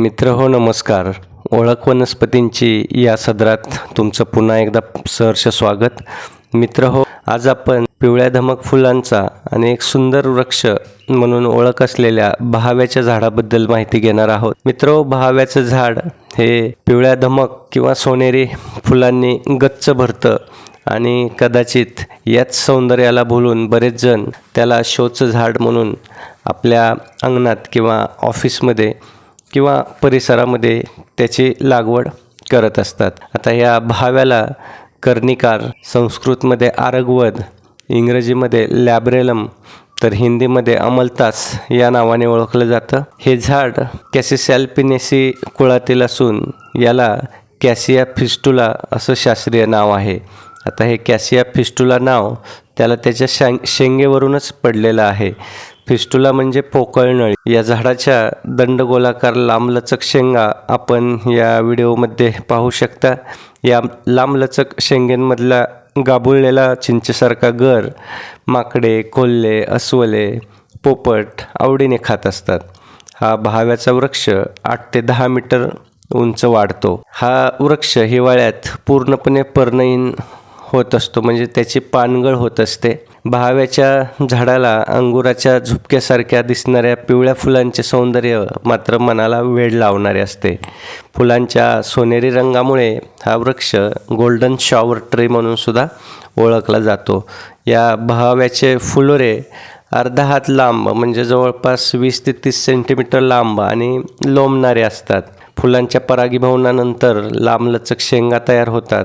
मित्र हो नमस्कार. ओळख वनस्पतींची या सदरात तुमचं पुन्हा एकदा सहर्ष स्वागत. मित्र हो आज आपण पिवळ्या धमक फुलांचा आणि एक सुंदर वृक्ष म्हणून ओळख असलेल्या बहाव्याच्या झाडाबद्दल माहिती घेणार आहोत. मित्र हो, बहाव्याचं झाड हे पिवळ्या धमक किंवा सोनेरी फुलांनी गच्च भरतं आणि कदाचित याच सौंदर्याला भुलून बरेच जण त्याला शोचं झाड म्हणून आपल्या अंगणात किंवा ऑफिसमध्ये किंवा परिसरामध्ये त्याची लागवड करत असतात. आता या भाव्याला कर्णिकार संस्कृतमध्ये आरगवद इंग्रजीमध्ये लॅब्रेलम तर हिंदीमध्ये अमलतास या नावाने ओळखलं जातं. हे झाड कॅसिसॅल्पिनेसी कुळातील असून याला कॅसिया फिस्टुला असं शास्त्रीय नाव आहे. आता हे कॅसिया फिस्टुला नाव त्याला त्याच्या शां शेंगेवरूनच पडलेलं आहे. फिस्टुला म्हणजे पोकळनळी या झाडाच्या दंडगोलाकार लांबलचक शेंगा आपण या व्हिडिओमध्ये पाहू शकता. या लांबलचक शेंगेंमधला गाबुळलेला चिंचेसारखा गर माकडे कोल्हे अस्वले पोपट आवडीने खात असतात. हा बहाव्याचा वृक्ष आठ ते दहा मीटर उंच वाढतो. हा वृक्ष हिवाळ्यात पूर्णपणे पर्णहीन होत असतो म्हणजे त्याची पानगळ होत असते. बहाव्याच्या झाडाला अंगुराच्या झुपक्यासारख्या दिसणाऱ्या पिवळ्या फुलांचे सौंदर्य मात्र मनाला वेळ लावणारे असते. फुलांच्या सोनेरी रंगामुळे हा वृक्ष गोल्डन शॉवर ट्री म्हणून सुद्धा ओळखला जातो. या बहाव्याचे फुलोरे अर्धा हात लांब म्हणजे जवळपास वीस ते तीस सेंटीमीटर लांब आणि लोंबणारे असतात. फुलांच्या परागीभवनानंतर लांबलचक शेंगा तयार होतात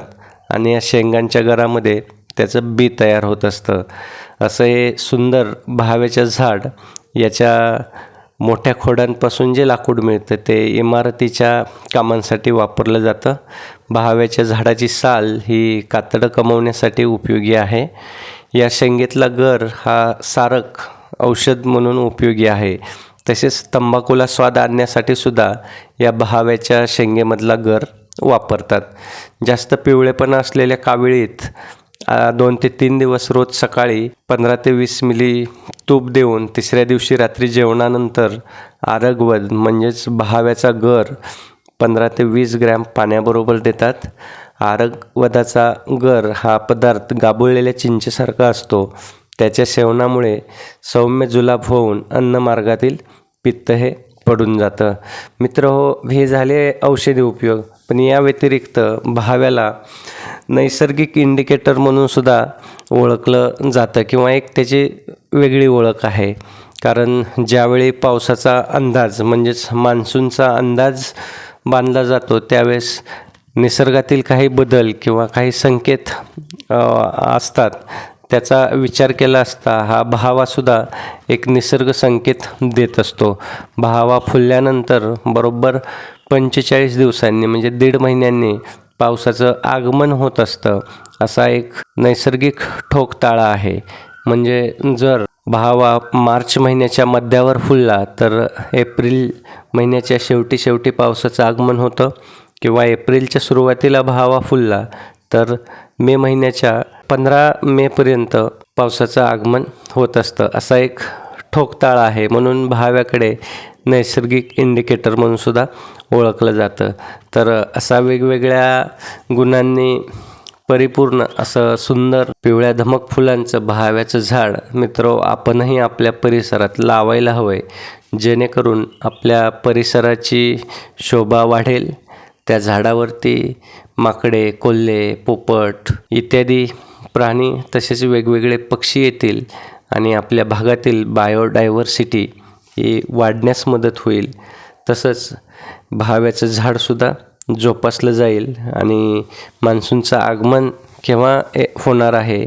आणि या शेंगांच्या घरामध्ये त्याचं बी तयार होत असतं. असं हे सुंदर बहाव्याचं झाड याच्या मोठ्या खोडांपासून जे लाकूड मिळतं ते इमारतीच्या कामांसाठी वापरलं जातं. बहाव्याच्या झाडाची साल ही कातडं कमवण्यासाठी उपयोगी आहे. या शेंगेतला गर हा सारक औषध म्हणून उपयोगी आहे. तसेच तंबाखूला स्वाद आणण्यासाठी सुद्धा या बहाव्याच्या शेंगेमधला गर वापरतात. जास्त पिवळेपणा असलेल्या काविळीत दोन ते तीन दिवस रोज सकाळी पंधरा ते वीस मिली तूप देऊन तिसऱ्या दिवशी रात्री जेवणानंतर आरगवद म्हणजेच बहाव्याचा गर पंधरा ते वीस ग्रॅम पाण्याबरोबर देतात. आरगवदाचा गर हा पदार्थ गाबुळलेल्या चिंचेसारखा असतो. त्याच्या सेवनामुळे सौम्य जुलाब होऊन अन्नमार्गातील पित्त हे पडून जातं. मित्र हो हे झाले औषधी उपयोग पण या व्यतिरिक्त बहाव्याला नैसर्गिक इंडिकेटर म्हणून सुद्धा ओळखलं जातं किंवा एक त्याची वेगळी ओळख आहे. कारण ज्यावेळी पावसाचा अंदाज म्हणजेच मान्सूनचा अंदाज बांधला जातो त्यावेळेस निसर्गातील काही बदल किंवा काही संकेत असतात. त्याचा विचार केला असता हा बहावासुद्धा एक निसर्ग संकेत देत असतो. भावा फुलल्यानंतर बरोबर पंचेचाळीस दिवसांनी म्हणजे दीड महिन्यांनी पावसाचं आगमन होत असतं असा एक नैसर्गिक ठोकताळा आहे. म्हणजे जर भावा मार्च महिन्याच्या मध्यावर फुलला तर एप्रिल महिन्याच्या शेवटी शेवटी पावसाचं आगमन होतं. किंवा एप्रिलच्या सुरुवातीला भावा फुलला तर मे महिन्याच्या पंधरा मेपर्यंत पावसाचं आगमन होत असतं. असा एक ठोकताळा आहे. म्हणून भाव्याकडे नैसर्गिक इंडिकेटर म्हणून सुद्धा ओळखलं जातं. तर असा वेगवेगळ्या गुणांनी परिपूर्ण असं सुंदर पिवळ्या धमक फुलांचं बहाव्याचं झाड मित्र आपणही आपल्या परिसरात लावायला हवं. आहे जेणेकरून आपल्या परिसराची शोभा वाढेल. त्या झाडावरती माकडे कोल्हे पोपट इत्यादी प्राणी तसेच वेगवेगळे पक्षी येतील आणि आपल्या भागातील बायोडायव्हर्सिटी ही वाढण्यास मदत होईल. तसंच भाव्याचं झाडसुद्धा जोपासलं जाईल आणि मान्सूनचं आगमन केव्हा होणार आहे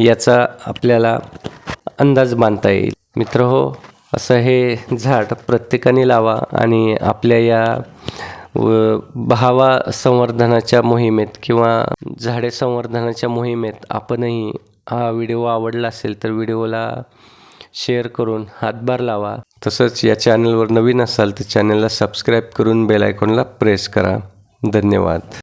याचा आपल्याला अंदाज बांधता येईल. मित्र हो असं हे झाड प्रत्येकाने लावा आणि आपल्या या व संवर्धनाच्या मोहिमेत किंवा झाडे संवर्धनाच्या मोहिमेत आपणही हा व्हिडिओ आवडला असेल तर व्हिडिओला शेअर करून हातभार लावा. तसंच या चॅनलवर नवीन असाल तर चॅनलला सबस्क्राईब करून बेल आयकॉनला प्रेस करा. धन्यवाद.